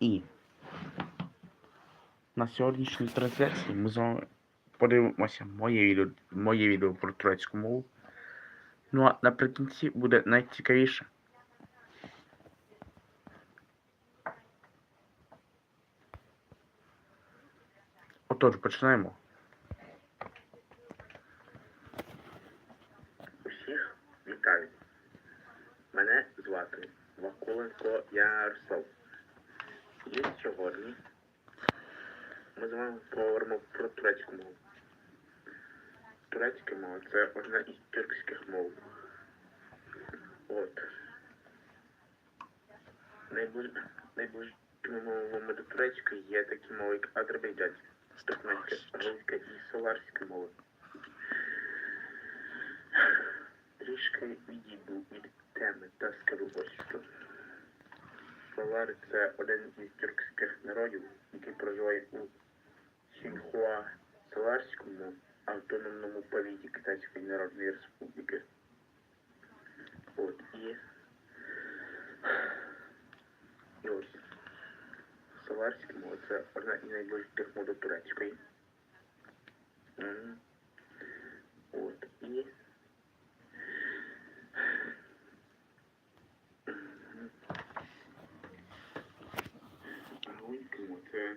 І на сьогоднішній трансляції ми з вами подивимося моє відео, моє відео про турецьку мову. Ну а наприкінці буде найцікавіше. Отож, починаємо. Усіх вітаю. Мене звати Вакуленко Ярослав. І сьогодні ми з вами поговоримо про турецьку мову. Турецька мова це одна із тюркських мов. От. Найближчими мовами до турецької є такі мови, як азербайджанська, туркменська, русська і соларська мови. Трішки відійду від теми та скажу ось що. Солари це один із тюркських народів, який проживає у Сінхуа Саларському автономному повіті Китайської Народної Республіки. От і. І ось. Саларська мова це одна із найближчих мов до турецької. Мгм. От і. Агунському це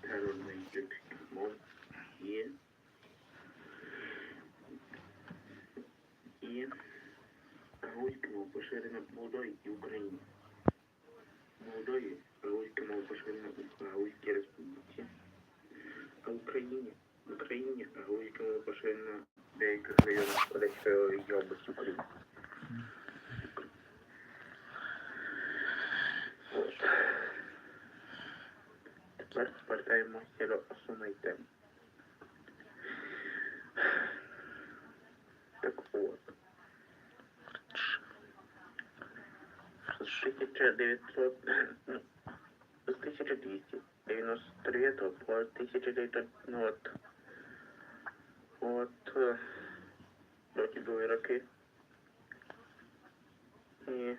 терорний І агунська мова поширена в Молдові і Україні. В Молдові мова поширена у Агунській Республіці. А в Україні, в Україні агунська мова поширена деяких районах Одеської області України. Тепер повертаємося до основної теми. Так от. 1900, ну, з 1299 по 1900, ну от, от, е, до ті були роки. І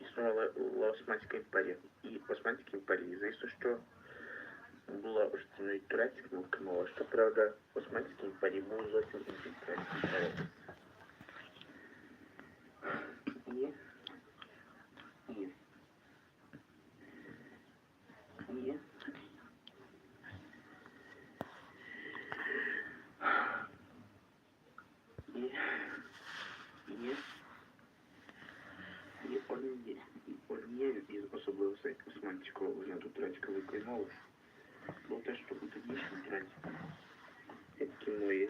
існувала Османська імперія. І Османська імперія, звісно, що була офіційною турецькою мова, що правда, в Османській імперії був зовсім інший турецький народ. І, і, Однією із особливостей османського вигляду турецької мови було те, що у тодішній турецькій, як кінної,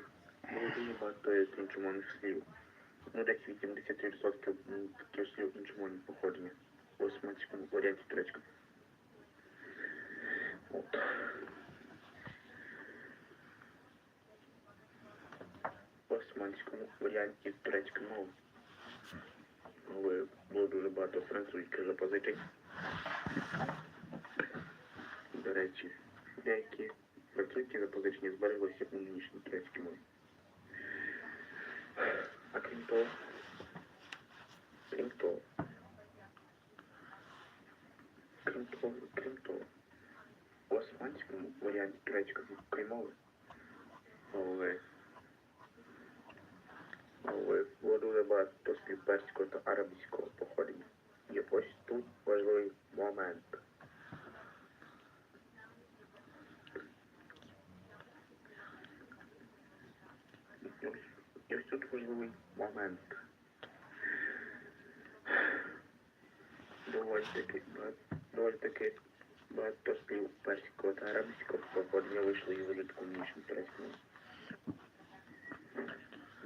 було дуже багато іншомовних слів. Ну, десь 83% таких слів іншомовні походження в османському варіанті турецького. От. В османському варіанті турецької мови. Мови було дуже багато французьких запозичень. До речі, деякі французькі запозичення збереглися у нинішній турецькій мові. А крім того, крім того, крім того, крім того, в османському варіанті турецької мови мови мови було дуже багато слів перського та арабського походження. І ось тут важливий момент. І ось- тут важливий момент. Доволі таки, доволі таки багато слів перського та арабського походження вийшло із вжитку нічним турецькому.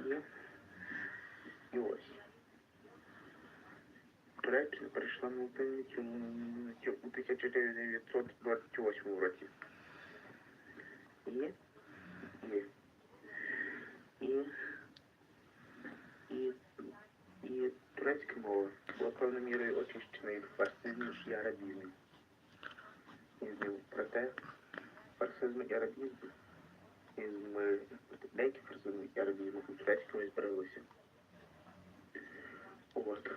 І, і ось. Туреччина перейшла на українцю у 1928 році. І, і, і, і, і турецька мова була певною мірою очищена від і арабізму. Проте фарсизм і арабізм, із ми, деякі фарсизм і арабізм у турецькому збереглися. От.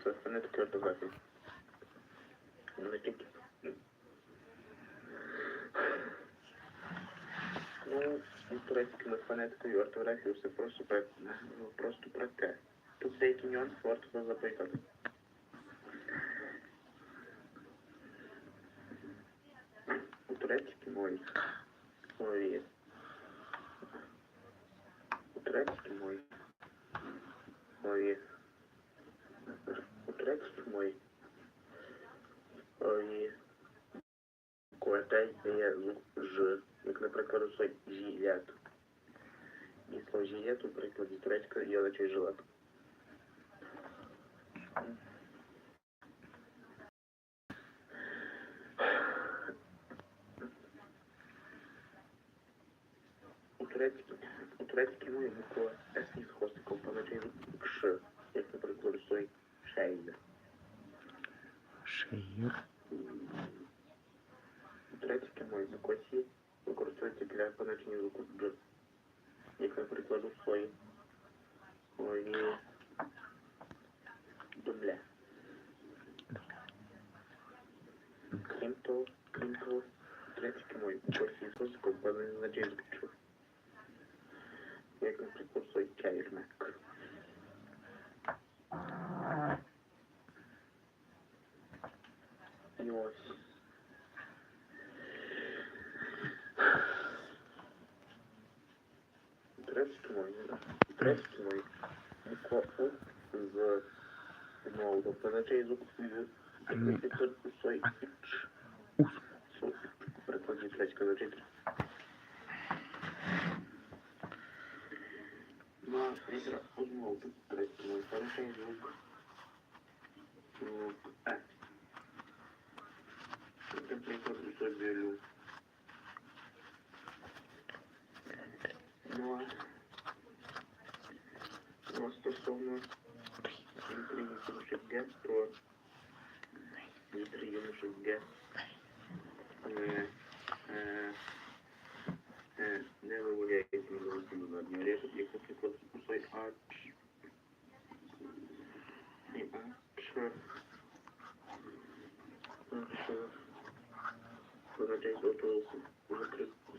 Що фонетики орфографії? Ну, не тільки. Ну, з турецькими фонетикою і орфографією все просто про, просто про те. Тут деякі нюанси варто запитати. у турецькій мові мові кожен є звук Ж, як, наприклад, у той жилет. І слово жилет у прикладі турецької є означає жилет. У турецькій, у турецькій мові буква С із хвостиком позначає звук Ш, як, наприклад, у той шейн. У турецькій мові буква використовується для позначення звуку Дж, як, наприклад, у своїй мові дубля. Крім того, крім того, у турецькій мові буква С із хвостиком позначає звук Ч, як, наприклад, у своїй кайрмек. І ось. Турецькій мові, да? Турецькій мові буква У з знову позначає звук Ю. Ні. Наприклад, у свої Ч. Ус. Су. В перекладі турецького звучить. На літера у знову турецькій мові позначає звук звук Е. Наприклад, у собі Лю. Ну, а ну, стосовно Г, то е, не мілості на одній режу, як, наприклад, кусой А, Ч, і А, Ч, А, Ч, позначає золотого закритку.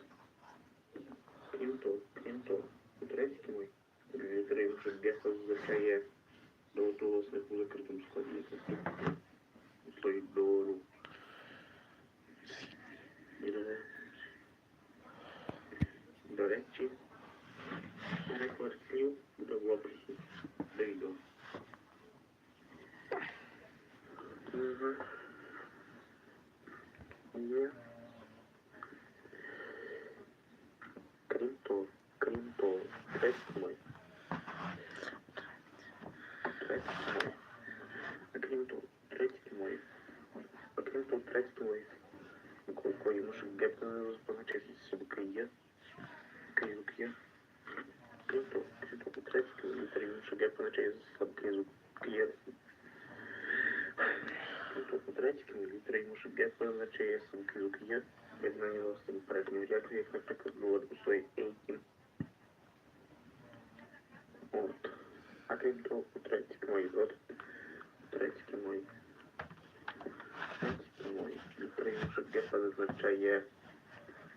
Крім того, крім того, у турецькій мові літери юноших Г позначає золотого у закритому складі, як, наприклад, у слові дору. До, до речі, переклад слів буде в описі до відео. Угу. Є. Крім того, крім того, третій мой. Третій мой. А крім того, третій мой. А крім того, третій мой. Колко може гепно позначати собі є. Крізок є. Крім того, крім того, третій літері може гепно позначає слабкий звук є. Крім того, третій літері може гепно позначає слабкий звук є. Єднання власне переднього ряду, як, наприклад, було у своїй ейті. От. А крім того, у третій мої от. Третій мої. Мой літери гепа зазначає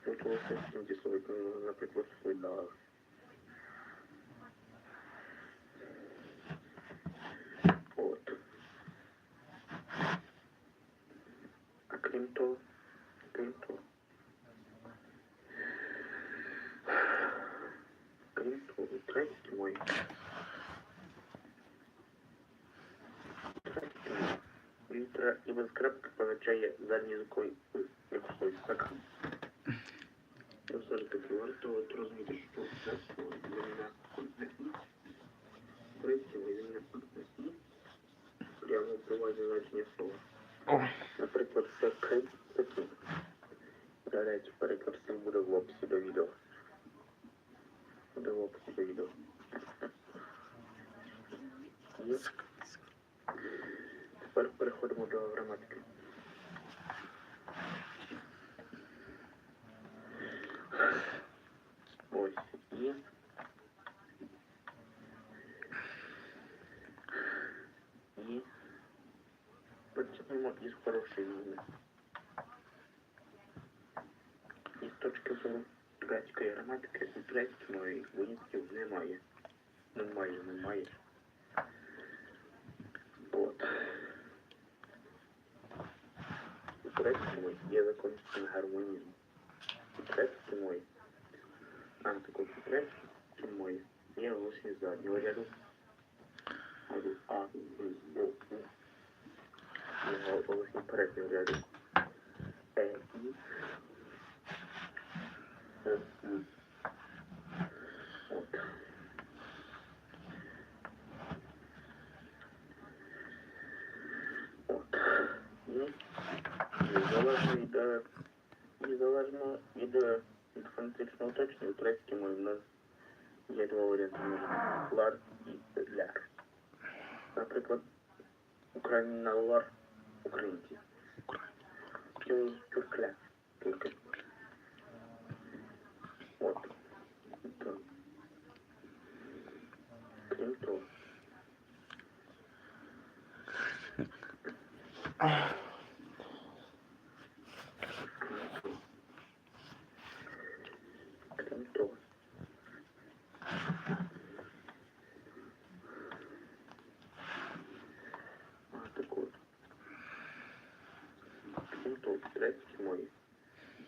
утворився інші слова, наприклад, видав. От. А крім того, крім того, крім того, третій мой. Третій мой. Літера і без крапки позначає задній звуковий якось так. Я все ж таки варто от розуміти, що це слово зміна Присіли зміна і прямо впливає на значення слова. Наприклад, це крим такий. До речі, переклад всім буде в описі до відео. Буде в описі до відео. Тепер переходимо до граматики. Десь мої винятів немає. Немає, немає.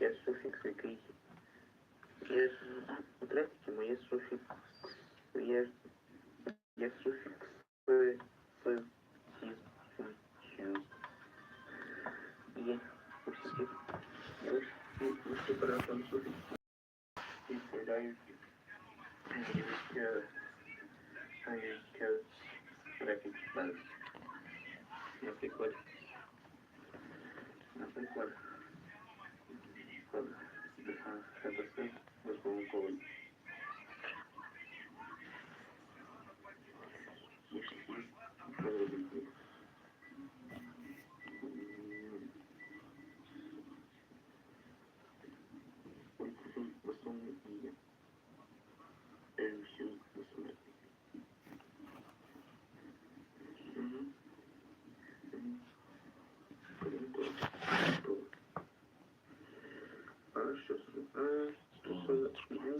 Ies sufix e crizi. Ies, trebuie să mă ies sufic.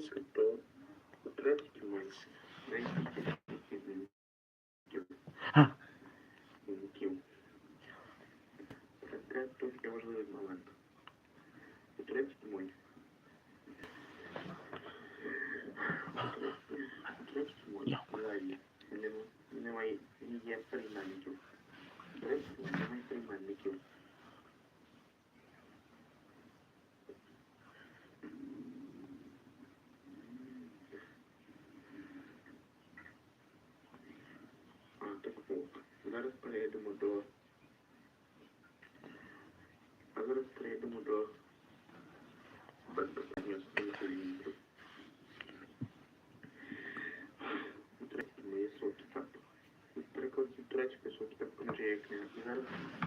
Sweet Edmundo. Agar Sri Edmundo bertanya soal Sri Edmundo. Sri Edmundo sokita. Sri Edmundo sokita punca ekornya.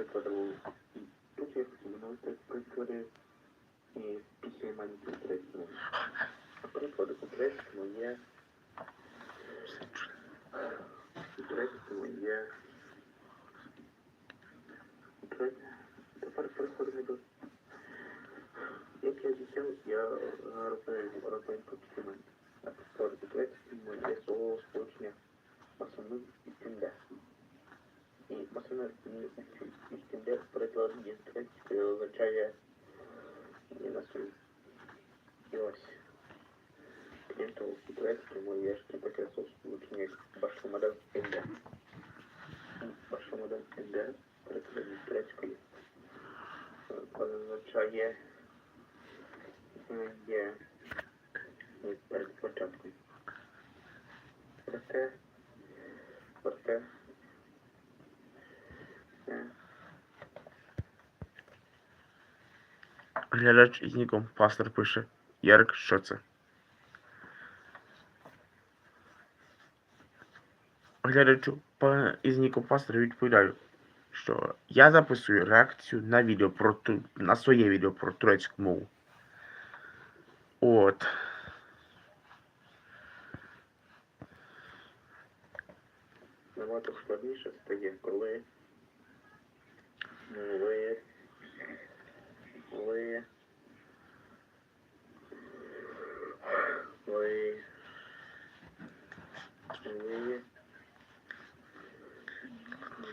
прикладу, других минути приклади і після маленьких треків. Приклади у турецькому є у турецькому є Тепер переходимо до як я обіцяв, я розповім розповім про після маленьких. А після турецькому є слово сполучення основним і тендер. Истинных предложений строчки вначале не насуилась. Клиенту украинский мой вешки потрясут ученик Башумадан Энда. Башумадан Энда предложил строчки вначале где перед початком. Проте, проте, Глядач із ніком пастор пише. Ярик, що це? Глядачу із ніком пастор відповідаю, що я записую реакцію на відео про ту- на своє відео про турецьку мову. От. набагато складніше стає, коли ну, ви, ви, ви, ви,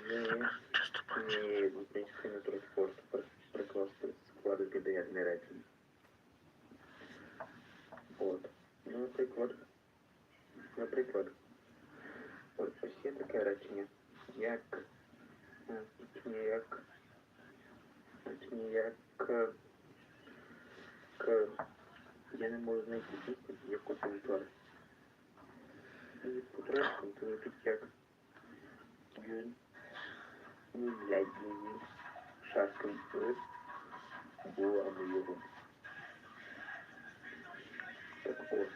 ви, Часто бачу. і український на транспорт прикласти склади підрядне речення. От. Ну, наприклад, наприклад, Ось ось є таке речення, як, е, точніше, як, точніше, як, е, к, я не можу знайти пісню, яку це утвори. І по-турецькому це звучить як Gün, izlediği şarkıyı bulamıyorum. Так от.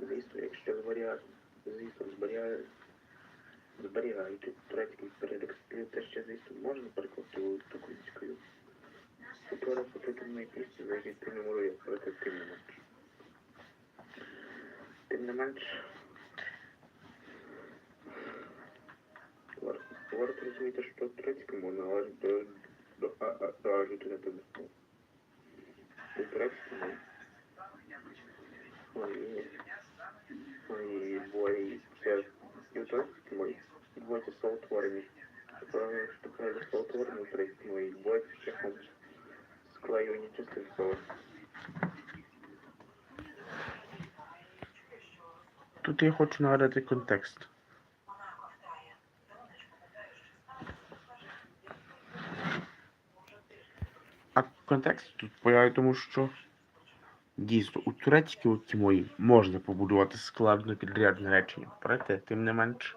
Звісно, якщо зберігати, звісно, зберігати, зберігаючи турецький перелік слів, те ще, звісно, можна перекласти українською. Утвори фотокінної пісні, які ти меморує, проте тим не менш. Тим не менш, варто, розуміти, що турецька мова належить до, до, до мов. До турецької мови. Ой, ой, бой, це і що правильно словотворення в турецькій мові відбувається шляхом склеювання частин слова. Тут я хочу нагадати контекст. А контекст тут полягає тому, що дійсно у турецькій окі мові можна побудувати складно підрядне речення. Проте, тим не менш.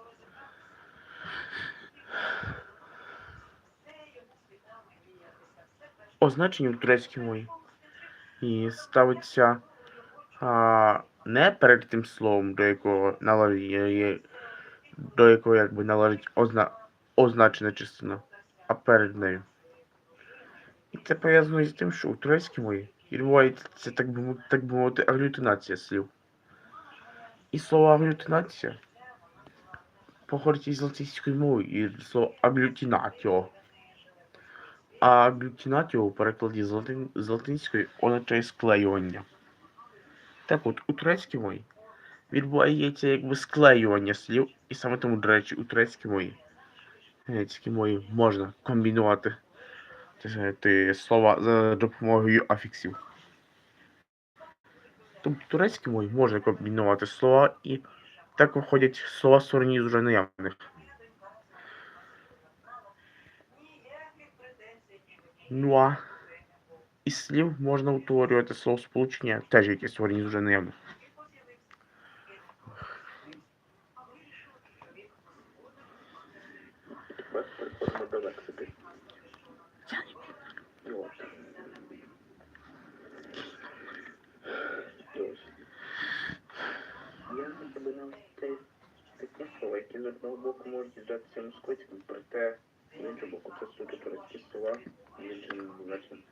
Означення у турецькій мові і ставиться а, не перед тим словом, до якого належить, до якого якби належить озна, означена частина, а перед нею. І це пов'язано із тим, що у турецькій мові відбувається, так би, так би мовити, аглютинація слів. І слово аглютинація походить із латинської мови, і слово аглютинатіо. А аглютинатіо у перекладі з, латин, з латинської означає склеювання. Так от, у турецькій мові відбувається якби склеювання слів, і саме тому, до речі, у турецькій мові, турецькій мові можна комбінувати те знаєте, слова за допомогою афіксів. Тобто в турецькій мові можна комбінувати слова і так виходять слова стороні з уже наявних. Ну а із слів можна утворювати словосполучення, теж які створені з уже наявних. Тепер переходимо до лексики. І от. І ось. Я себе на те такі слова, які з одного боку можуть здатися москвицьким, проте з іншого боку це суто турецькі слова іншим значенням.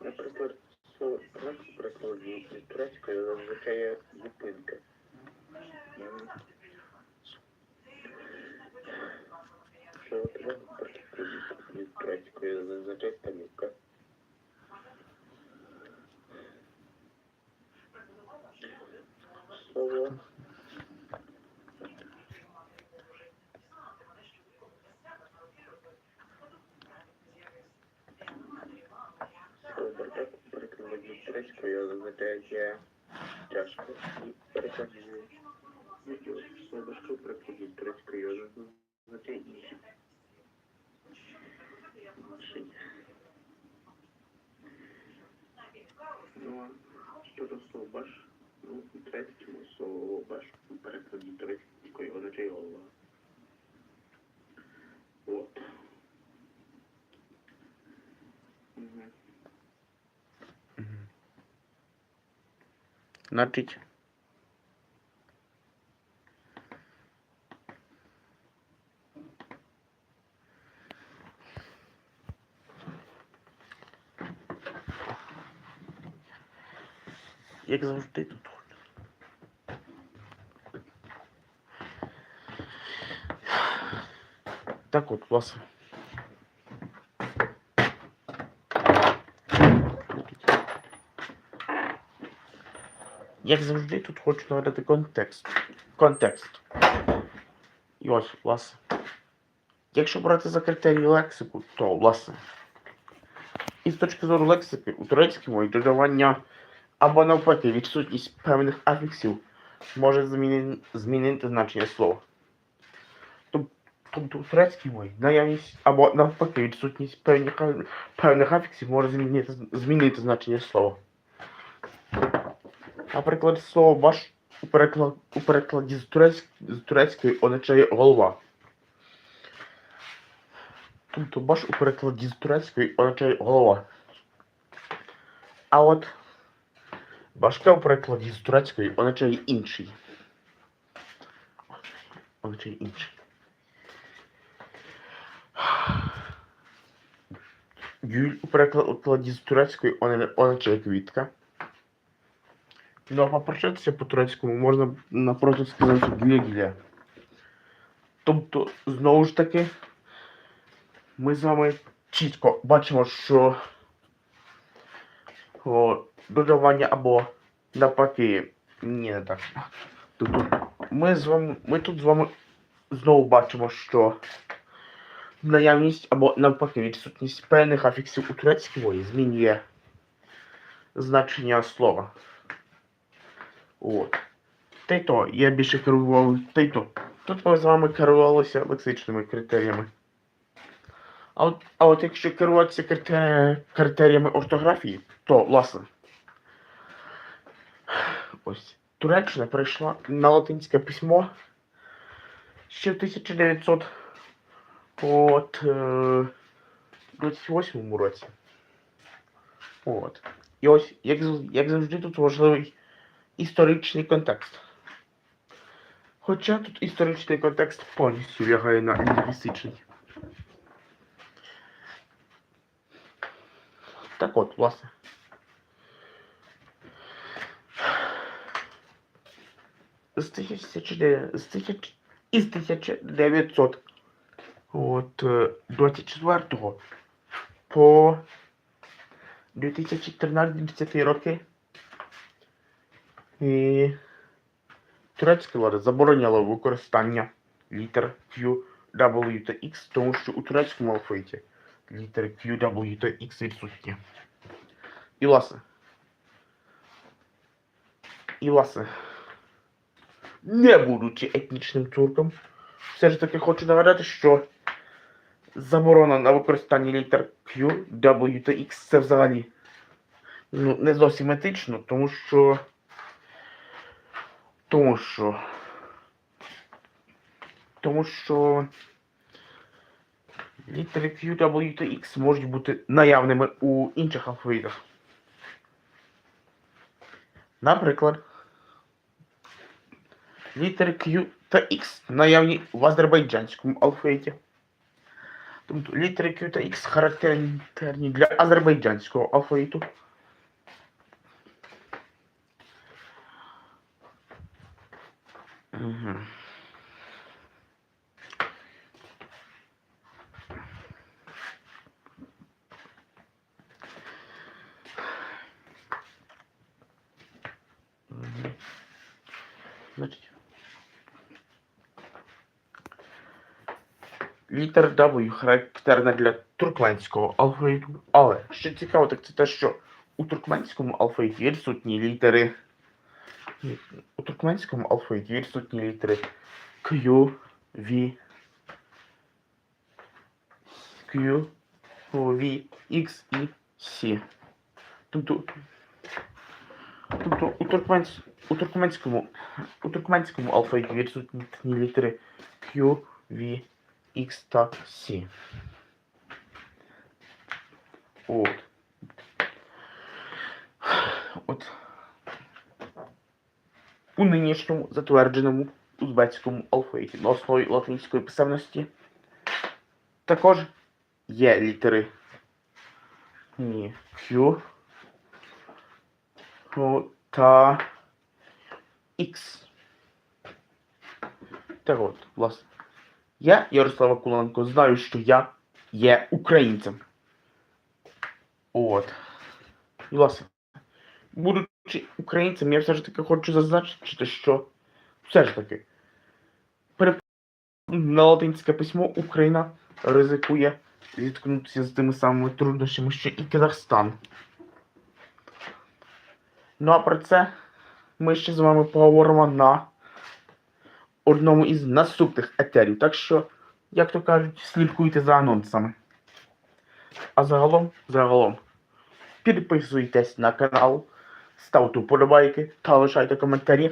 Наприклад, слово «трек» в перекладі з турецької означає зупинка. Слово «трек» в перекладі з турецької означає станівка. Слово турецькою означає тяжко. І башка у перекладі турецькою означає інші. Ну, що до слова? Ну, у турецькому слово баш у перекладі турецькою означає голова. От. Значить. Як завжди тут. Так от, власне. Як завжди, тут хочу наведати контекст. Контекст. І ось, власне. Якщо брати за критерії лексику, то, власне, і з точки зору лексики, у турецькій мові додавання або навпаки відсутність певних афіксів може зміни, змінити значення слова. Тобто у турецькій мові наявність або навпаки відсутність певних, певних афіксів може змінити, змінити значення слова. Наприклад, слово баш у, переклад, у перекладі з, турецьк, з турецької означає голова. Тобто баш у перекладі з турецької означає голова. А от башка у перекладі з турецької означає інший. Означає інший. Гюль у перекладі з турецької означає квітка. А попрощатися по-турецькому можна напроти сказати гілля-гілля. Тобто, знову ж таки, ми з вами чітко бачимо, що о, додавання або навпаки. Ні, не так. Тобто, ми з вами, ми тут з вами знову бачимо, що наявність або навпаки відсутність певних афіксів у турецькій мові змінює значення слова. От. Та й то, я більше керував. Та й то. Тут ми з вами керувалися лексичними критеріями. А от, а от якщо керуватися критеріями ортографії, то власне. Ось. Туреччина перейшла на латинське письмо ще в 1900 от, е, 28 році. От. І ось, як, як завжди, тут важливий історичний контекст. Хоча тут історичний контекст повністю лягає на лінгвістичний. Так от, власне. З 1900 з 1000 із 1900 от, е, 24 по 2013 роки і турецька влада забороняла використання літер Q, W та X, тому що у турецькому алфавіті літери Q, W та X відсутні. І власне. І власне. Не будучи етнічним турком, все ж таки хочу нагадати, що заборона на використання літер Q, W та X це взагалі ну, не зовсім етично, тому що. Тому що. Тому що. Літери Q, W та X можуть бути наявними у інших алфавітах. Наприклад, літери Q та X наявні в азербайджанському алфавіті. Тобто літери Q та X характерні для азербайджанського алфавіту. Угу. Мгм. Значить. Літера W характерна для туркменського алфавіту. Але що цікаво, так це те, що у туркменському алфавіті відсутні літери. У туркменському алфавіті відсутні літери Q, V, Q, V, X і C. Тобто, тобто у, туркменсь, у туркменському у туркменському алфавіті відсутні літери Q, V, X та C. От. От. У нинішньому затвердженому узбецькому алфавіті на основі латинської писемності також є літери ні, Q та X. Так от, власне. Я, Ярослава Куленко, знаю, що я є українцем. От. І, власне, будучи українцем, я все ж таки хочу зазначити, що все ж таки на латинське письмо Україна ризикує зіткнутися з тими самими труднощами, що і Казахстан. Ну а про це ми ще з вами поговоримо на одному із наступних етерів. Так що, як то кажуть, слідкуйте за анонсами. А загалом, загалом, підписуйтесь на канал, ставте вподобайки та лишайте коментарі.